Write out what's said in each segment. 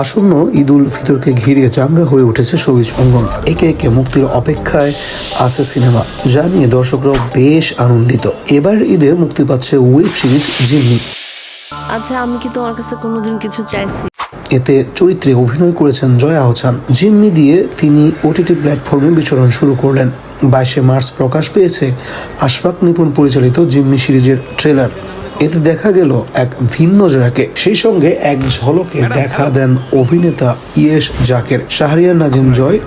আসন্ন ঈদ উল ফিতরকে ঘিরে চাঙ্গা হয়ে উঠেছে সবুজ অঙ্গন। একে একে মুক্তির অপেক্ষায় আছে সিনেমা। যা নিয়ে দর্শকরাও বেশ আনন্দিত। এবার ঈদে মুক্তি পাচ্ছে ওয়েব সিরিজ জিম্মি। আচ্ছা আমি কি তোমার কাছে কোনোদিন কিছু চাইছি? এতে চরিত্রে অভিনয় করেছেন জয়া আহসান। জিম্মি দিয়ে তিনি ওটিটি প্ল্যাটফর্মে বিচরণ শুরু করলেন। বাইশে মার্চ প্রকাশ পেয়েছে আশফাক নিপুণ পরিচালিত জিম্মি সিরিজের ট্রেলার। এতে দেখা গেল এক ভিন্ন জয়াকে। সেই সঙ্গে এক ঝলকে দেখা দেন অভিনেতা ইয়েশ জাকের। শাহরিয়ার নাজিম জয়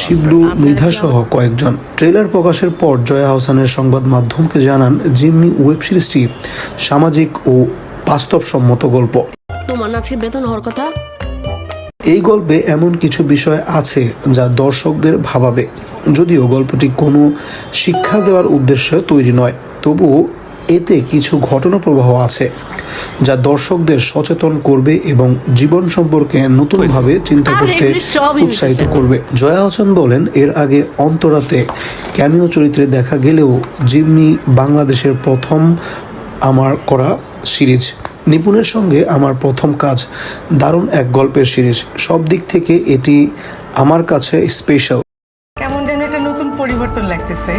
শিবলু মৃধা সহ কয়েকজন। ট্রেলার প্রকাশের পর জয়া আহসানের সংবাদ মাধ্যমকে জানান জিম্মি ওয়েব সিরিজটি সামাজিক ও বাস্তবসম্মত গল্প। তোমার আজকে বেতন হওয়ার কথা? এই গল্পে এমন কিছু বিষয় আছে যা দর্শকদের ভাবাবে। যদিও গল্পটি কোনো শিক্ষা দেওয়ার উদ্দেশ্যে তৈরি নয় তবুও এতে কিছু ঘটনা প্রবাহ আছে যা দর্শকদের সচেতন করবে এবং জীবন সম্পর্কে নতুনভাবে চিন্তা করতে উৎসাহিত করবে। জয়া হোসেন বলেন এর আগে অন্তরাতে ক্যামিও চরিত্রে দেখা গেলেও জিম্মি বাংলাদেশের প্রথম আমার করা সিরিজ নিপুণের সঙ্গে আমার প্রথম কাজ দারুণ এক গল্পের সিরিজ। সব দিক থেকে এটি আমার কাছে স্পেশাল কেমন যেন একটা নতুন পরিবর্তন লাগতেছে।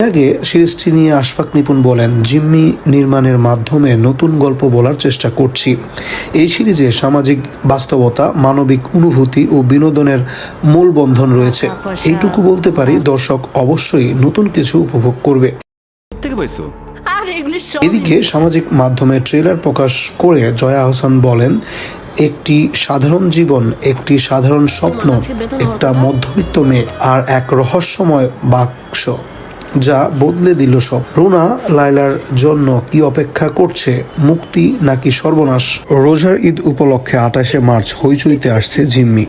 আগে সিরিজটি নিয়ে আশফাক নিপুণ বলেন জিম্মি নির্মাণের মাধ্যমে নতুন গল্প বলার চেষ্টা করছি। এই সিরিজে সামাজিক বাস্তবতা মানবিক অনুভূতি ও বিনোদনের মূল বন্ধন রয়েছে। এইটুকু বলতে পারি দর্শক অবশ্যই নতুন কিছু উপভোগ করবে। এদিকে সামাজিক মাধ্যমে ট্রেলার প্রকাশ করে জয়া আহসান বলেন একটি সাধারণ জীবন একটি সাধারণ স্বপ্ন একটা মধ্যবিত্ত মেয়ে আর এক রহস্যময় বাক্স। যা বদলে দিল সব। রুনা লাইলার জন্য কি অপেক্ষা করছে? মুক্তি নাকি সর্বনাশ? রোজার ঈদ উপলক্ষে আঠাশে মার্চ হইচইতে আসছে জিম্মি।